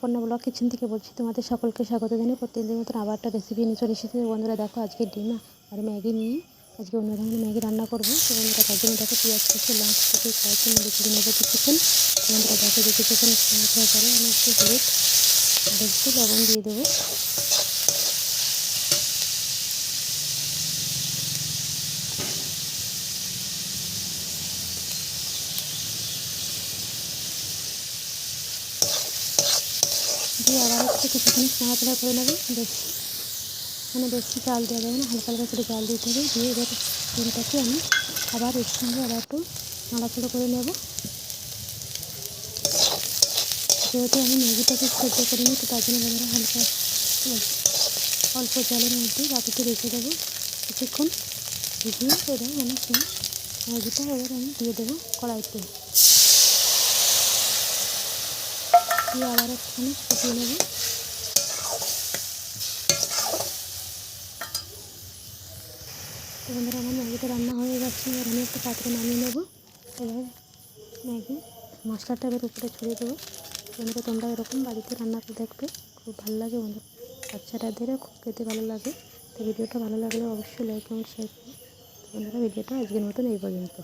Aparna blog kitchen থেকে বলছি, তোমাদের সকলকে স্বাগত জানিয়ে প্রত্যেকদিন মতন আবার একটা রেসিপি নিয়ে চলে এসেছি। বন্ধুরা, দেখো আজকে ডিমা আর ম্যাগি নিয়ে আজকে অন্য ধরনের ম্যাগি রান্না করব। বন্ধুরা, তার জন্য দেখো পেঁয়াজ কুচি লঞ্চ কুচি, কয়েকটি মধ্যে তুলে নেব কিছুক্ষণ বন্ধুরা দেখো যে কিছুক্ষণ করে আমি একটু হলুদ আর লবণ দিয়ে দেবো। দিয়ে আবার একটু কিছুক্ষণ নাড়াচাড়া করে নেব। বেশি মানে বেশি চাল দেওয়া যাবে না, হালকা হালকা করে চাল দিতে হবে। দিয়ে এবার ডিমটাকে আমি আবার এর সঙ্গে আবার একটু নাড়াচাড়া করে নেব। যেহেতু আমি ম্যাগিটাকে সেদ্ধ করে নিই তো তার জন্য বন্ধুরা হালকা অল্প জলের মধ্যে বাটিতে রেখে দেবো। কিছুক্ষণ ভিজিয়ে এবার আমি সেই ম্যাগিটা এবার আমি দিয়ে দেবো কড়াইতে। দিয়ে আবার একখানে ফুটিয়ে নেব। বন্ধুরা, আমার ম্যাগিটা রান্না হয়ে গেছে। এবার আমি একটা পাত্রে নামিয়ে নেব। এবার ম্যাগি মশলাটা এবার উপরে ছড়িয়ে দেবো। বন্ধুরা, তোমরা এরকম বাড়িতে রান্না করে দেখবে। খুব ভালো লাগে বন্ধু বাচ্চাটাদেরও খুব খেতে ভালো লাগে। তো ভিডিওটা ভালো লাগলে অবশ্যই লাইক এবং শেয়ার করো। তো বন্ধুরা, ভিডিওটা আজকের মতন এই পর্যন্ত।